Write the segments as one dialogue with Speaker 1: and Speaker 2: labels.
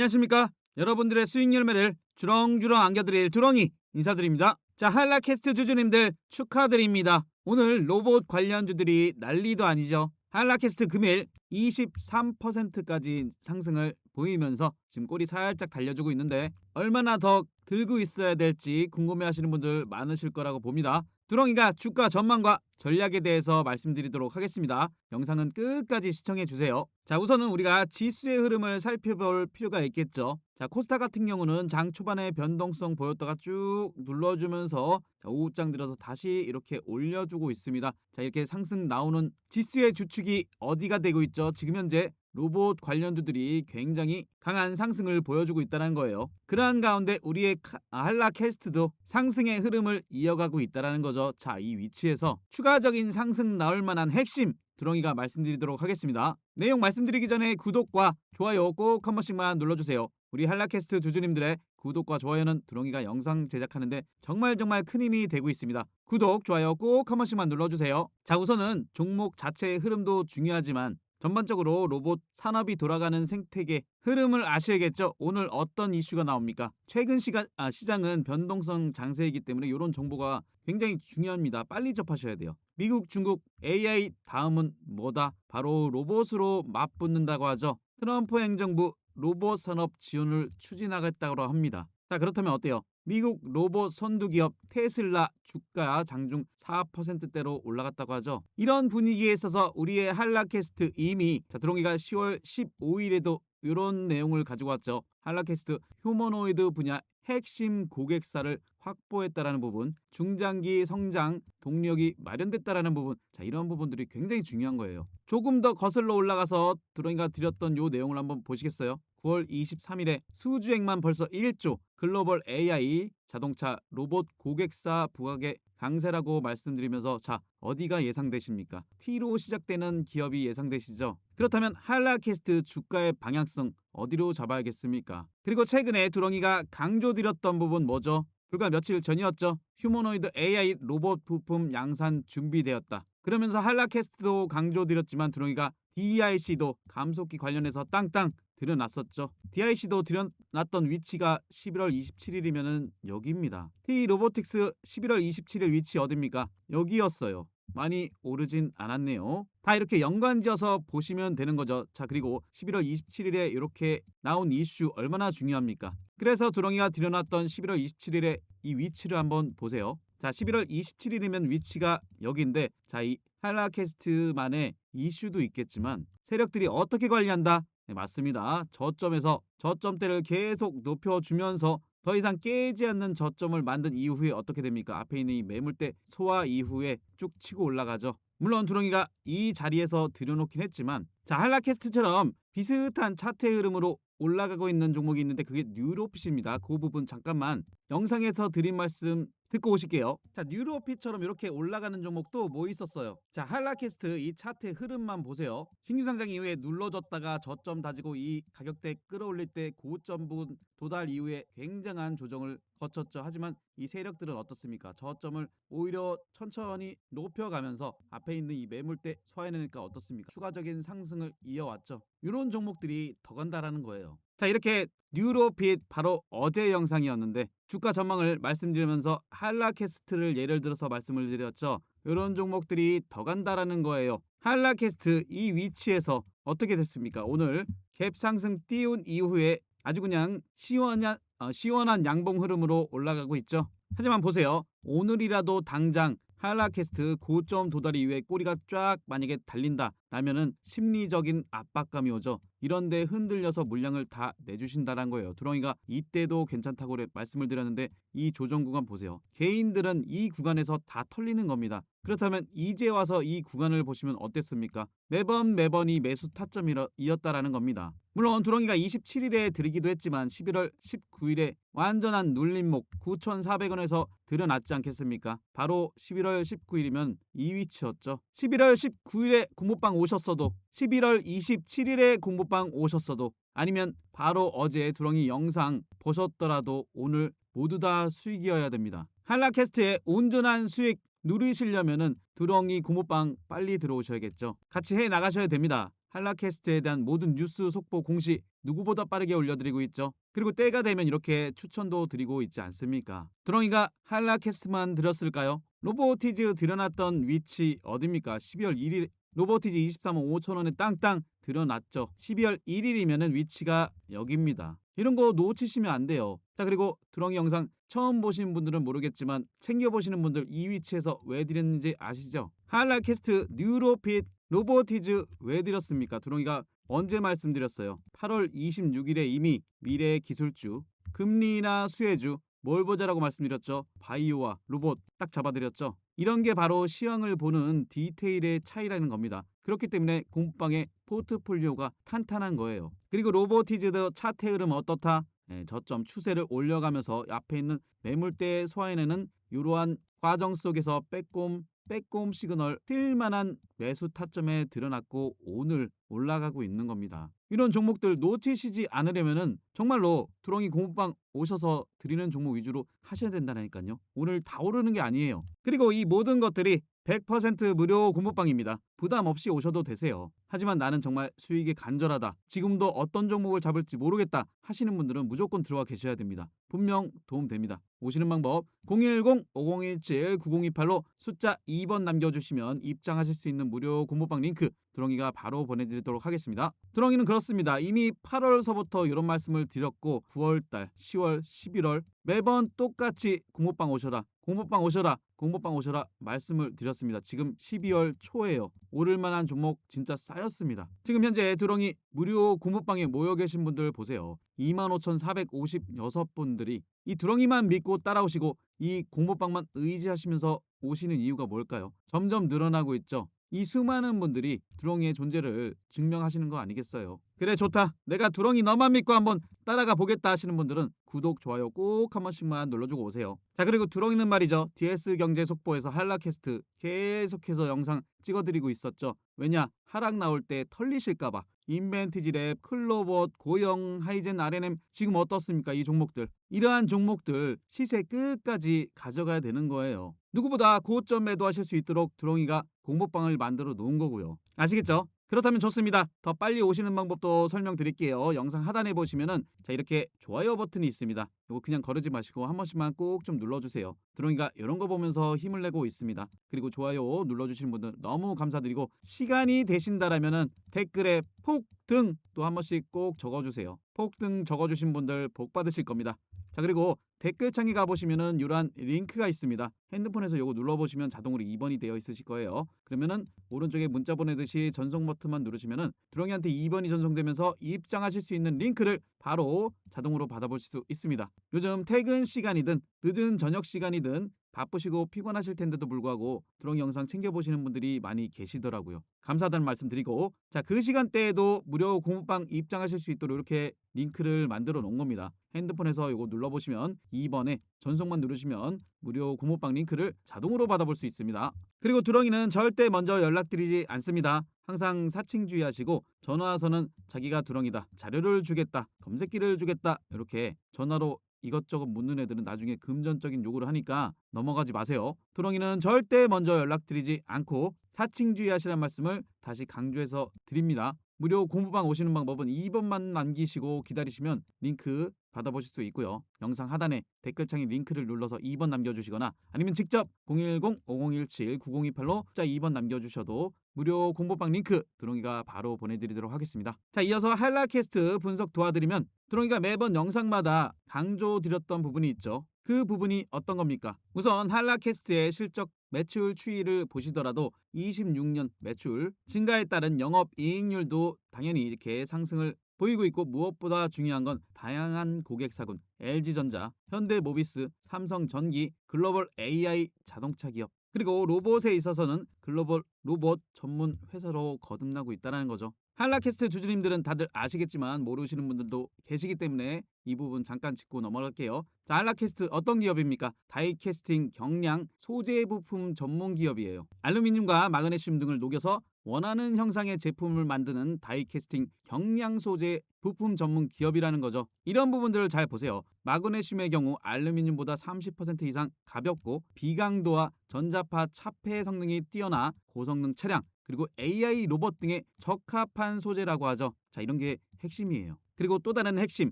Speaker 1: 안녕하십니까? 여러분들의 수익 열매를 주렁주렁 안겨드릴 두렁이 인사드립니다. 자, 한라캐스트 주주님들 축하드립니다. 오늘 로봇 관련주들이 난리도 아니죠. 한라캐스트 금일 23%까지 상승을 보이면서 지금 꼬리 살짝 달려주고 있는데 얼마나 더 들고 있어야 될지 궁금해하시는 분들 많으실 거라고 봅니다. 두렁이가 주가 전망과 전략에 대해서 말씀드리도록 하겠습니다. 영상은 끝까지 시청해 주세요. 자, 우선은 우리가 지수의 흐름을 살펴볼 필요가 있겠죠. 자, 코스타 같은 경우는 장 초반에 변동성 보였다가 쭉 눌러주면서 자, 오후장 들어서 다시 이렇게 올려주고 있습니다. 자, 이렇게 상승 나오는 지수의 주축이 어디가 되고 있죠? 지금 현재 로봇 관련주들이 굉장히 강한 상승을 보여주고 있다는 거예요. 그러한 가운데 우리의 카- 아, 한라 캐스트도 상승의 흐름을 이어가고 있다는 거죠. 자, 이 위치에서 추가적인 상승 나올 만한 핵심 두렁이가 말씀드리도록 하겠습니다. 내용 말씀드리기 전에 구독과 좋아요 꼭 한 번씩만 눌러주세요. 우리 한라캐스트 주주님들의 구독과 좋아요는 두렁이가 영상 제작하는데 정말 정말 큰 힘이 되고 있습니다. 구독, 좋아요 꼭 한 번씩만 눌러주세요. 자, 우선은 종목 자체의 흐름도 중요하지만 전반적으로 로봇 산업이 돌아가는 생태계 흐름을 아셔야겠죠. 오늘 어떤 이슈가 나옵니까? 최근 시간 아, 시장은 변동성 장세이기 때문에 이런 정보가 굉장히 중요합니다. 빨리 접하셔야 돼요. 미국, 중국 AI 다음은 뭐다? 바로 로봇으로 맞붙는다고 하죠. 트럼프 행정부 로봇 산업 지원을 추진하겠다고 합니다. 자, 그렇다면 어때요? 미국 로봇 선두기업 테슬라 주가 장중 4%대로 올라갔다고 하죠. 이런 분위기에 있어서 우리의 한라캐스트 이미 자, 드롱이가 10월 15일에도 이런 내용을 가지고 왔죠. 한라캐스트 휴머노이드 분야 핵심 고객사를 확보했다라는 부분, 중장기 성장 동력이 마련됐다라는 부분, 자 이런 부분들이 굉장히 중요한 거예요. 조금 더 거슬러 올라가서 드로잉가 드렸던 요 내용을 한번 보시겠어요? 9월 23일에 수주액만 벌써 1조, 글로벌 AI 자동차 로봇 고객사 부각의 강세라고 말씀드리면서 자 어디가 예상되십니까? T로 시작되는 기업이 예상되시죠? 그렇다면 한라캐스트 주가의 방향성 어디로 잡아야겠습니까? 그리고 최근에 두렁이가 강조드렸던 부분 뭐죠? 불과 며칠 전이었죠. 휴머노이드 AI 로봇 부품 양산 준비되었다. 그러면서 한라캐스트도 강조드렸지만 두렁이가 DIC도 감속기 관련해서 땅땅 들여놨었죠. DIC도 들여놨던 위치가 11월 27일이면은 여기입니다. T 로보틱스 11월 27일 위치 어딥니까? 여기였어요. 많이 오르진 않았네요. 다 이렇게 연관지어서 보시면 되는 거죠. 자, 그리고 11월 27일에 이렇게 나온 이슈 얼마나 중요합니까? 그래서 두렁이가 들여놨던 11월 27일에 이 위치를 한번 보세요. 자, 11월 27일이면 위치가 여기인데 자, 이 한라캐스트만의 이슈도 있겠지만 세력들이 어떻게 관리한다? 네, 맞습니다. 저점에서 저점대를 계속 높여주면서 더 이상 깨지 않는 저점을 만든 이후에 어떻게 됩니까? 앞에 있는 이 매물대 소화 이후에 쭉 치고 올라가죠. 물론 두렁이가 이 자리에서 들여놓긴 했지만 자 한라캐스트처럼 비슷한 차트의 흐름으로 올라가고 있는 종목이 있는데 그게 뉴로핏입니다. 그 부분 잠깐만 영상에서 드린 말씀 듣고 오실게요. 자 뉴로핏처럼 이렇게 올라가는 종목도 뭐 있었어요. 자 한라캐스트 이 차트의 흐름만 보세요. 신규 상장 이후에 눌러줬다가 저점 다지고 이 가격대 끌어올릴 때 고점 부분 도달 이후에 굉장한 조정을 거쳤죠. 하지만 이 세력들은 어떻습니까? 저점을 오히려 천천히 높여가면서 앞에 있는 이 매물대 소화해내니까 어떻습니까? 추가적인 상승을 이어왔죠. 이런 종목들이 더 간다라는 거예요. 자 이렇게 뉴로핏 바로 어제 영상이었는데 주가 전망을 말씀드리면서 한라캐스트를 예를 들어서 말씀을 드렸죠. 이런 종목들이 더 간다라는 거예요. 한라캐스트 이 위치에서 어떻게 됐습니까? 오늘 갭 상승 띄운 이후에 아주 그냥 시원한 어, 시원한 양봉 흐름으로 올라가고 있죠. 하지만 보세요. 오늘이라도 당장 한라캐스트 고점 도달 이후에 꼬리가 쫙 만약에 달린다 라면은 심리적인 압박감이 오죠. 이런데 흔들려서 물량을 다 내주신다는 거예요. 두렁이가 이때도 괜찮다고 말씀을 드렸는데 이 조정 구간 보세요. 개인들은 이 구간에서 다 털리는 겁니다. 그렇다면 이제 와서 이 구간을 보시면 어땠습니까? 매번 매번 이 매수 타점이었다라는 겁니다. 물론 두렁이가 27일에 드리기도 했지만 11월 19일에 완전한 눌림목 9,400원에서 들여놨지 않겠습니까? 바로 11월 19일이면 이 위치였죠. 11월 19일에 공모방 오셨어도 11월 27일에 공모방 오셨어도 아니면 바로 어제 두렁이 영상 보셨더라도 오늘 모두 다 수익이어야 됩니다. 한라캐스트의 온전한 수익 누리시려면은 두렁이 고모빵 빨리 들어오셔야겠죠. 같이 해 나가셔야 됩니다. 한라캐스트에 대한 모든 뉴스 속보 공시 누구보다 빠르게 올려드리고 있죠. 그리고 때가 되면 이렇게 추천도 드리고 있지 않습니까? 드렁이가 한라캐스트만 들었을까요? 로보티즈 들여놨던 위치 어딥니까? 12월 1일 로보티즈 23억 5천원에 땅땅 들여놨죠. 12월 1일이면은 위치가 여기입니다. 이런 거 놓치시면 안 돼요. 자 그리고 드렁이 영상 처음 보시는 분들은 모르겠지만 챙겨보시는 분들 이 위치에서 왜 드렸는지 아시죠? 한라캐스트 뉴로핏 로보티즈 왜 드렸습니까? 드렁이가 언제 말씀드렸어요? 8월 26일에 이미 미래의 기술주 금리나 수혜주 뭘 보자라고 말씀드렸죠? 바이오와 로봇 딱 잡아드렸죠? 이런 게 바로 시황을 보는 디테일의 차이라는 겁니다. 그렇기 때문에 공부방의 포트폴리오가 탄탄한 거예요. 그리고 로보티즈드 차트 흐름 어떻다? 네, 저점 추세를 올려가면서 앞에 있는 매물대 소화해내는 이러한 과정 속에서 빼꼼 빼꼼 시그널 필만한 매수 타점에 드러났고 오늘 올라가고 있는 겁니다. 이런 종목들 놓치시지 않으려면은 정말로 두렁이 공부방 오셔서 드리는 종목 위주로 하셔야 된다니까요. 오늘 다 오르는 게 아니에요. 그리고 이 모든 것들이 100% 무료 공부방입니다. 부담 없이 오셔도 되세요. 하지만 나는 정말 수익이 간절하다. 지금도 어떤 종목을 잡을지 모르겠다 하시는 분들은 무조건 들어와 계셔야 됩니다. 분명 도움됩니다. 오시는 방법 010-5017-9028로 숫자 2번 남겨주시면 입장하실 수 있는 무료 공부방 링크 두렁이가 바로 보내드리도록 하겠습니다. 두렁이는 그렇습니다. 이미 8월서부터 이런 말씀을 드렸고 9월달, 10월, 11월 매번 똑같이 공부방 오셔라. 공부방 오셔라. 공부방 오셔라 말씀을 드렸습니다. 지금 12월 초에요. 오를 만한 종목 진짜 쌓였습니다. 지금 현재 두렁이 무료 공부방에 모여 계신 분들 보세요. 25,456분들이 이 두렁이만 믿고 따라오시고 이 공부방만 의지하시면서 오시는 이유가 뭘까요? 점점 늘어나고 있죠. 이 수많은 분들이 두렁이의 존재를 증명하시는 거 아니겠어요? 그래 좋다. 내가 두렁이 너만 믿고 한번 따라가 보겠다 하시는 분들은 구독, 좋아요 꼭 한 번씩만 눌러주고 오세요. 자 그리고 두렁이는 말이죠. DS 경제 속보에서 한라캐스트 계속해서 영상 찍어드리고 있었죠. 왜냐 하락 나올 때 털리실까봐. 인벤티지랩, 클로봇, 고영, 하이젠, RNM 지금 어떻습니까? 이 종목들. 이러한 종목들 시세 끝까지 가져가야 되는 거예요. 누구보다 고점 매도하실 수 있도록 두렁이가 공모방을 만들어 놓은 거고요. 아시겠죠? 그렇다면 좋습니다. 더 빨리 오시는 방법도 설명드릴게요. 영상 하단에 보시면은 자 이렇게 좋아요 버튼이 있습니다. 이거 그냥 거르지 마시고 한 번씩만 꼭 좀 눌러주세요. 드롱이가 이런 거 보면서 힘을 내고 있습니다. 그리고 좋아요 눌러주시는 분들 너무 감사드리고 시간이 되신다라면은 댓글에 폭등 또 한 번씩 꼭 적어주세요. 폭등 적어주신 분들 복 받으실 겁니다. 자 그리고 댓글창에 가보시면은 이러한 링크가 있습니다. 핸드폰에서 요거 눌러보시면 자동으로 2번이 되어 있으실 거예요. 그러면은 오른쪽에 문자 보내듯이 전송 버튼만 누르시면은 두렁이한테 2번이 전송되면서 입장하실 수 있는 링크를 바로 자동으로 받아보실 수 있습니다. 요즘 퇴근 시간이든 늦은 저녁 시간이든 바쁘시고 피곤하실 텐데도 불구하고 두렁이 영상 챙겨보시는 분들이 많이 계시더라고요. 감사하다는 말씀 드리고 자 그 시간대에도 무료 공부방 입장하실 수 있도록 이렇게 링크를 만들어 놓은 겁니다. 핸드폰에서 이거 눌러보시면 2번에 전송만 누르시면 무료 공모방 링크를 자동으로 받아볼 수 있습니다. 그리고 두렁이는 절대 먼저 연락드리지 않습니다. 항상 사칭 주의하시고 전화와서는 자기가 두렁이다 자료를 주겠다 검색기를 주겠다 이렇게 전화로 이것저것 묻는 애들은 나중에 금전적인 요구를 하니까 넘어가지 마세요. 두렁이는 절대 먼저 연락드리지 않고 사칭 주의 하시란 말씀을 다시 강조해서 드립니다. 무료 공부방 오시는 방법은 2번만 남기시고 기다리시면 링크 받아보실 수 있고요. 영상 하단에 댓글창에 링크를 눌러서 2번 남겨주시거나 아니면 직접 010-5017-9028로 자 2번 남겨주셔도 무료 공부방 링크 두렁이가 바로 보내드리도록 하겠습니다. 자 이어서 한라캐스트 분석 도와드리면 두렁이가 매번 영상마다 강조드렸던 부분이 있죠. 그 부분이 어떤 겁니까? 우선 한라캐스트의 실적 매출 추이를 보시더라도 26년 매출 증가에 따른 영업 이익률도 당연히 이렇게 상승을 보이고 있고 무엇보다 중요한 건 다양한 고객사군 LG전자, 현대모비스, 삼성전기, 글로벌 AI 자동차 기업 그리고 로봇에 있어서는 글로벌 로봇 전문 회사로 거듭나고 있다는 거죠. 한라캐스트 주주님들은 다들 아시겠지만 모르시는 분들도 계시기 때문에 이 부분 잠깐 짚고 넘어갈게요. 자, 한라캐스트 어떤 기업입니까? 다이캐스팅 경량 소재 부품 전문 기업이에요. 알루미늄과 마그네슘 등을 녹여서 원하는 형상의 제품을 만드는 다이캐스팅 경량 소재 부품 전문 기업이라는 거죠. 이런 부분들을 잘 보세요. 마그네슘의 경우 알루미늄보다 30% 이상 가볍고 비강도와 전자파 차폐 성능이 뛰어나 고성능 차량 그리고 AI 로봇 등에 적합한 소재라고 하죠. 자, 이런 게 핵심이에요. 그리고 또 다른 핵심,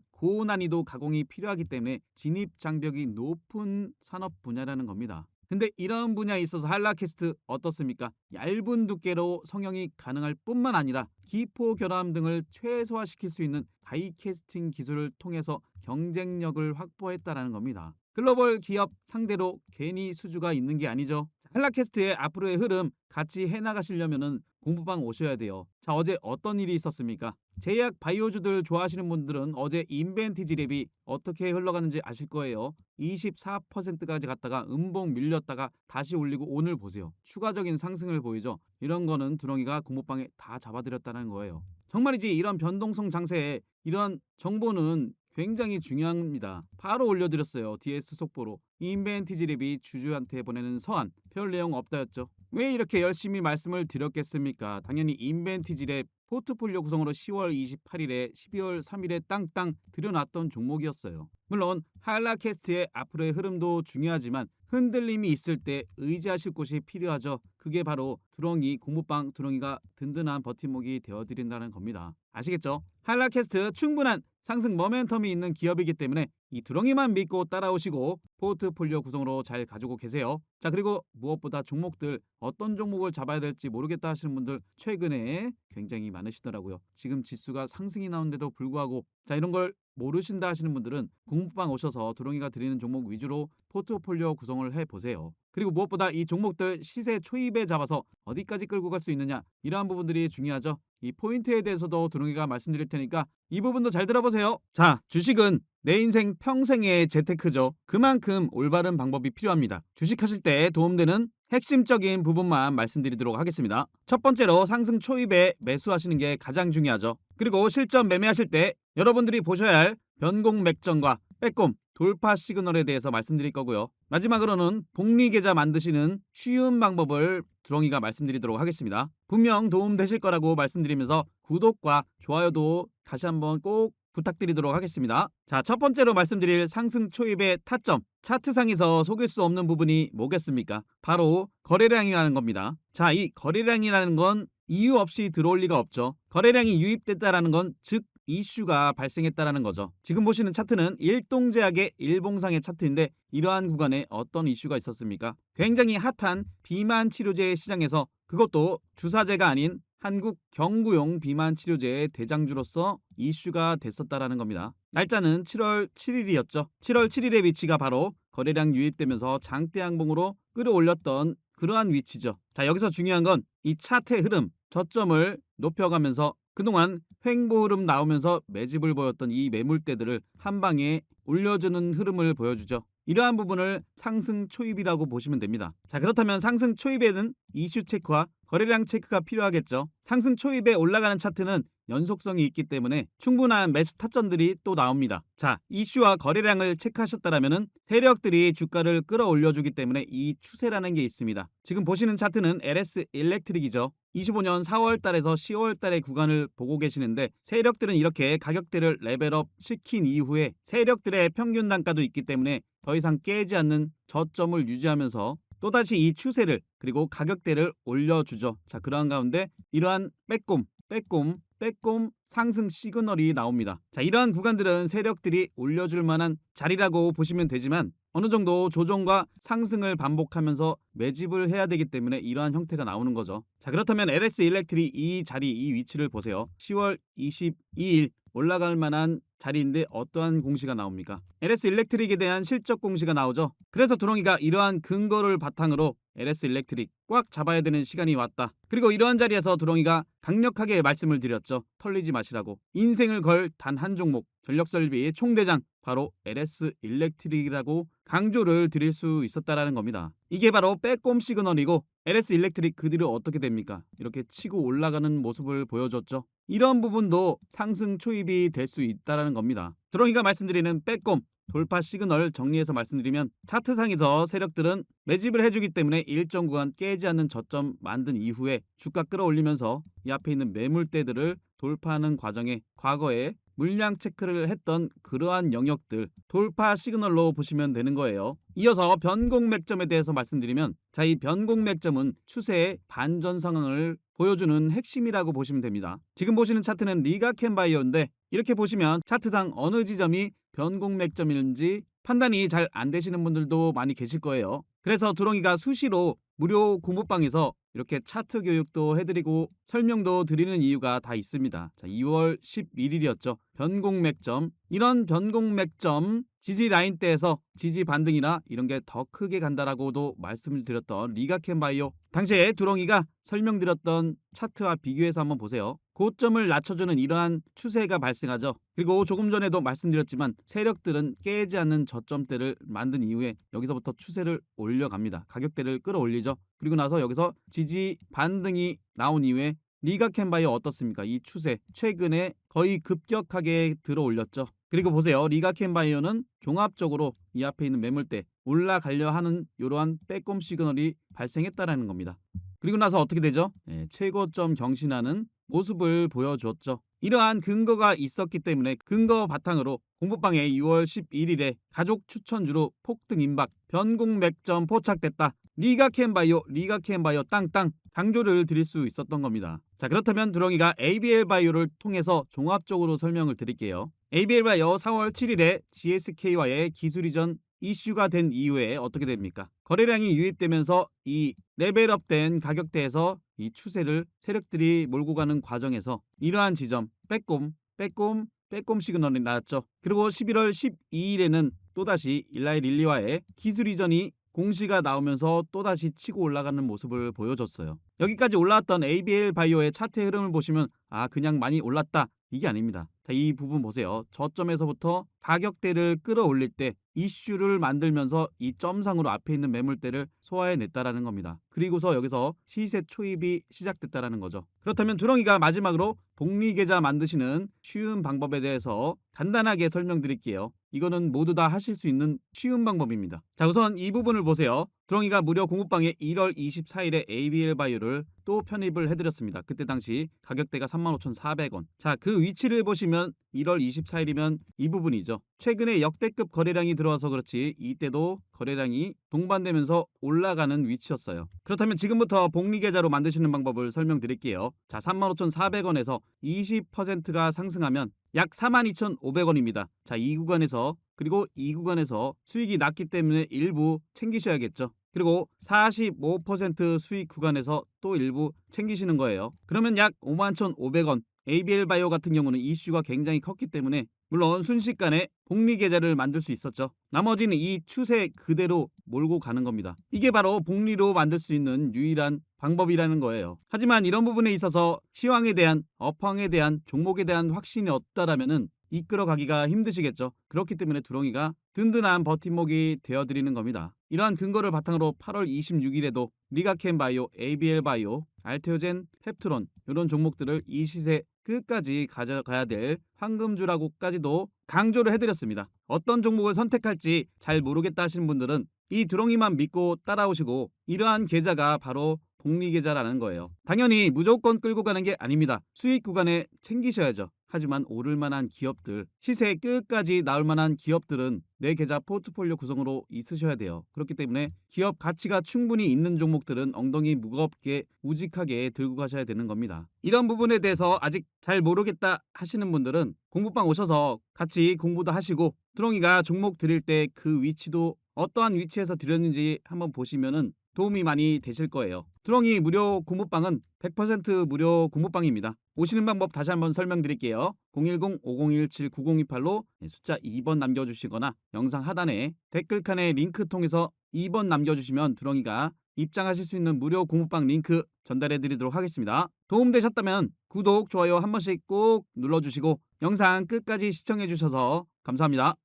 Speaker 1: 고난이도 가공이 필요하기 때문에 진입 장벽이 높은 산업 분야라는 겁니다. 근데 이런 분야에 있어서 한라캐스트 어떻습니까? 얇은 두께로 성형이 가능할 뿐만 아니라 기포 결함 등을 최소화시킬 수 있는 다이캐스팅 기술을 통해서 경쟁력을 확보했다라는 겁니다. 글로벌 기업 상대로 괜히 수주가 있는 게 아니죠. 한라캐스트의 앞으로의 흐름 같이 해나가시려면은 공부방 오셔야 돼요. 자 어제 어떤 일이 있었습니까? 제약 바이오주들 좋아하시는 분들은 어제 인벤티지 랩이 어떻게 흘러가는지 아실 거예요. 24%까지 갔다가 음봉 밀렸다가 다시 올리고 오늘 보세요. 추가적인 상승을 보이죠. 이런 거는 두렁이가 공모방에 다 잡아드렸다는 거예요. 정말이지 이런 변동성 장세에 이런 정보는 굉장히 중요합니다. 바로 올려드렸어요. DS 속보로. 인벤티지 랩이 주주한테 보내는 서한 별 내용 없다였죠. 왜 이렇게 열심히 말씀을 드렸겠습니까? 당연히 인벤티지 랩 포트폴리오 구성으로 10월 28일에 12월 3일에 땅땅 들여놨던 종목이었어요. 물론 한라캐스트의 앞으로의 흐름도 중요하지만 흔들림이 있을 때 의지하실 곳이 필요하죠. 그게 바로 두렁이 공모방 두렁이가 든든한 버팀목이 되어드린다는 겁니다. 아시겠죠? 한라캐스트 충분한 상승 모멘텀이 있는 기업이기 때문에 이 두렁이만 믿고 따라오시고 포트폴리오 구성으로 잘 가지고 계세요. 자 그리고 무엇보다 종목들 어떤 종목을 잡아야 될지 모르겠다 하시는 분들 최근에 굉장히 많으시더라고요. 지금 지수가 상승이 나오는데도 불구하고 자 이런 걸 모르신다 하시는 분들은 공부방 오셔서 두렁이가 드리는 종목 위주로 포트폴리오 구성을 해 보세요. 그리고 무엇보다 이 종목들 시세 초입에 잡아서 어디까지 끌고 갈 수 있느냐 이러한 부분들이 중요하죠. 이 포인트에 대해서도 두렁이가 말씀드릴 테니까 이 부분도 잘 들어보세요. 자, 주식은 내 인생 평생의 재테크죠. 그만큼 올바른 방법이 필요합니다. 주식하실 때 도움되는 핵심적인 부분만 말씀드리도록 하겠습니다. 첫 번째로 상승 초입에 매수하시는 게 가장 중요하죠. 그리고 실전 매매하실 때 여러분들이 보셔야 할 변공 맥점과 빼꼼 돌파 시그널에 대해서 말씀드릴 거고요. 마지막으로는 복리 계좌 만드시는 쉬운 방법을 두렁이가 말씀드리도록 하겠습니다. 분명 도움 되실 거라고 말씀드리면서 구독과 좋아요도 다시 한번 꼭 부탁드리도록 하겠습니다. 자, 첫 번째로 말씀드릴 상승 초입의 타점. 차트상에서 속일 수 없는 부분이 뭐겠습니까? 바로 거래량이라는 겁니다. 자, 이 거래량이라는 건 이유 없이 들어올 리가 없죠. 거래량이 유입됐다라는 건 즉 이슈가 발생했다라는 거죠. 지금 보시는 차트는 일동제약의 일봉상의 차트인데 이러한 구간에 어떤 이슈가 있었습니까? 굉장히 핫한 비만 치료제 시장에서 그것도 주사제가 아닌 한국 경구용 비만 치료제의 대장주로서 이슈가 됐었다라는 겁니다. 날짜는 7월 7일이었죠. 7월 7일의 위치가 바로 거래량 유입되면서 장대 양봉으로 끌어올렸던 그러한 위치죠. 자, 여기서 중요한 건 이 차트의 흐름, 저점을 높여가면서 그동안 횡보 흐름 나오면서 매집을 보였던 이 매물대들을 한 방에 올려주는 흐름을 보여주죠. 이러한 부분을 상승 초입이라고 보시면 됩니다. 자, 그렇다면 상승 초입에는 이슈 체크와 거래량 체크가 필요하겠죠. 상승 초입에 올라가는 차트는 연속성이 있기 때문에 충분한 매수 타점들이 또 나옵니다. 자, 이슈와 거래량을 체크하셨다라면은 세력들이 주가를 끌어올려주기 때문에 이 추세라는 게 있습니다. 지금 보시는 차트는 LS 일렉트릭이죠. 25년 4월 달에서 10월 달의 구간을 보고 계시는데 세력들은 이렇게 가격대를 레벨업 시킨 이후에 세력들의 평균 단가도 있기 때문에 더 이상 깨지 않는 저점을 유지하면서 또다시 이 추세를 그리고 가격대를 올려주죠. 자, 그러한 가운데 이러한 빼꼼, 빼꼼, 빼꼼 상승 시그널이 나옵니다. 자, 이러한 구간들은 세력들이 올려줄 만한 자리라고 보시면 되지만 어느 정도 조정과 상승을 반복하면서 매집을 해야 되기 때문에 이러한 형태가 나오는 거죠. 자, 그렇다면 LS 일렉트리 이 자리, 이 위치를 보세요. 10월 22일 올라갈 만한 자리인데 어떠한 공시가 나옵니까? LS 일렉트릭에 대한 실적 공시가 나오죠. 그래서 두렁이가 이러한 근거를 바탕으로 LS 일렉트릭 꽉 잡아야 되는 시간이 왔다. 그리고 이러한 자리에서 두렁이가 강력하게 말씀을 드렸죠. 털리지 마시라고. 인생을 걸 단 한 종목 전력설비 총대장 바로 LS 일렉트릭이라고 강조를 드릴 수 있었다라는 겁니다. 이게 바로 빼꼼 시그널이고 LS 일렉트릭 그 뒤로 어떻게 됩니까? 이렇게 치고 올라가는 모습을 보여줬죠. 이런 부분도 상승 초입이 될 수 있다라는 겁니다. 드렁이가 말씀드리는 빼꼼 돌파 시그널 정리해서 말씀드리면 차트상에서 세력들은 매집을 해주기 때문에 일정 구간 깨지 않는 저점 만든 이후에 주가 끌어올리면서 이 앞에 있는 매물대들을 돌파하는 과정에 과거에 물량 체크를 했던 그러한 영역들 돌파 시그널로 보시면 되는 거예요. 이어서 변곡 맥점에 대해서 말씀드리면 자 이 변곡 맥점은 추세의 반전 상황을 보여주는 핵심이라고 보시면 됩니다. 지금 보시는 차트는 리가캔 바이오인데 이렇게 보시면 차트상 어느 지점이 변곡 맥점인지 판단이 잘 안 되시는 분들도 많이 계실 거예요. 그래서 두렁이가 수시로 무료 공부방에서 이렇게 차트 교육도 해드리고 설명도 드리는 이유가 다 있습니다. 자, 2월 11일이었죠. 변곡맥점. 이런 변곡맥점 지지 라인대에서 지지 반등이나 이런 게 더 크게 간다라고도 말씀을 드렸던 리가캔바이오. 당시에 두렁이가 설명드렸던 차트와 비교해서 한번 보세요. 고점을 낮춰주는 이러한 추세가 발생하죠. 그리고 조금 전에도 말씀드렸지만 세력들은 깨지 않는 저점대를 만든 이후에 여기서부터 추세를 올려갑니다. 가격대를 끌어올리죠. 그리고 나서 여기서 지지 반등이 나온 이후에 리가캔바이오 어떻습니까? 이 추세 최근에 거의 급격하게 들어 올렸죠. 그리고 보세요. 리가캔바이오는 종합적으로 이 앞에 있는 매물대 올라가려 하는 이러한 빼꼼 시그널이 발생했다라는 겁니다. 그리고 나서 어떻게 되죠? 예, 최고점 경신하는 모습을 보여주었죠. 이러한 근거가 있었기 때문에 근거 바탕으로 공부방에 6월 11일에 가족 추천주로 폭등 임박 변곡 맥점 포착됐다. 리가캔바이오 리가캔바이오 땅땅 강조를 드릴 수 있었던 겁니다. 자 그렇다면 두렁이가 ABL 바이오를 통해서 종합적으로 설명을 드릴게요. ABL 바이오 4월 7일에 GSK와의 기술 이전 이슈가 된 이후에 어떻게 됩니까? 거래량이 유입되면서 이 레벨업된 가격대에서 이 추세를 세력들이 몰고 가는 과정에서 이러한 지점 빼꼼 빼꼼 빼꼼 시그널이 나왔죠. 그리고 11월 12일에는 또다시 일라이 릴리와의 기술 이전이 공시가 나오면서 또다시 치고 올라가는 모습을 보여줬어요. 여기까지 올라왔던 ABL 바이오의 차트 흐름을 보시면 아 그냥 많이 올랐다 이게 아닙니다. 자, 이 부분 보세요. 저점에서부터 가격대를 끌어올릴 때 이슈를 만들면서 이 점상으로 앞에 있는 매물대를 소화해냈다라는 겁니다. 그리고서 여기서 시세 초입이 시작됐다라는 거죠. 그렇다면 두렁이가 마지막으로 복리 계좌 만드시는 쉬운 방법에 대해서 간단하게 설명드릴게요. 이거는 모두 다 하실 수 있는 쉬운 방법입니다. 자, 우선 이 부분을 보세요. 두렁이가 무료 공부방에 1월 24일에 ABL 바이오를 또 편입을 해드렸습니다. 그때 당시 가격대가 35,400원. 자, 그 위치를 보시면 1월 24일이면 이 부분이죠. 최근에 역대급 거래량이 들어와서 그렇지 이때도 거래량이 동반되면서 올라가는 위치였어요. 그렇다면 지금부터 복리 계좌로 만드시는 방법을 설명드릴게요. 자, 35,400원에서 20%가 상승하면 약 42,500원입니다. 자, 이 구간에서 그리고 이 구간에서 수익이 낮기 때문에 일부 챙기셔야겠죠. 그리고 45% 수익 구간에서 또 일부 챙기시는 거예요. 그러면 약 51,500원. ABL 바이오 같은 경우는 이슈가 굉장히 컸기 때문에 물론 순식간에 복리 계좌를 만들 수 있었죠. 나머지는 이 추세 그대로 몰고 가는 겁니다. 이게 바로 복리로 만들 수 있는 유일한 방법이라는 거예요. 하지만 이런 부분에 있어서 시황에 대한 업황에 대한 종목에 대한 확신이 없다라면은 이끌어가기가 힘드시겠죠. 그렇기 때문에 두렁이가 든든한 버팀목이 되어드리는 겁니다. 이러한 근거를 바탕으로 8월 26일에도 리가캔 바이오, ABL 바이오, 알테오젠, 펩트론 이런 종목들을 이 시세 끝까지 가져가야 될 황금주라고까지도 강조를 해드렸습니다. 어떤 종목을 선택할지 잘 모르겠다 하시는 분들은 이 두렁이만 믿고 따라오시고 이러한 계좌가 바로 복리 계좌라는 거예요. 당연히 무조건 끌고 가는 게 아닙니다. 수익 구간에 챙기셔야죠. 하지만 오를 만한 기업들, 시세 끝까지 나올 만한 기업들은 내 계좌 포트폴리오 구성으로 있으셔야 돼요. 그렇기 때문에 기업 가치가 충분히 있는 종목들은 엉덩이 무겁게 우직하게 들고 가셔야 되는 겁니다. 이런 부분에 대해서 아직 잘 모르겠다 하시는 분들은 공부방 오셔서 같이 공부도 하시고 두렁이가 종목 드릴 때 그 위치도 어떠한 위치에서 드렸는지 한번 보시면은 도움이 많이 되실 거예요. 두렁이 무료 공부방은 100% 무료 공부방입니다. 오시는 방법 다시 한번 설명드릴게요. 010-5017-9028로 숫자 2번 남겨주시거나 영상 하단에 댓글칸에 링크 통해서 2번 남겨주시면 두렁이가 입장하실 수 있는 무료 공부방 링크 전달해 드리도록 하겠습니다. 도움되셨다면 구독, 좋아요 한 번씩 꼭 눌러주시고 영상 끝까지 시청해 주셔서 감사합니다.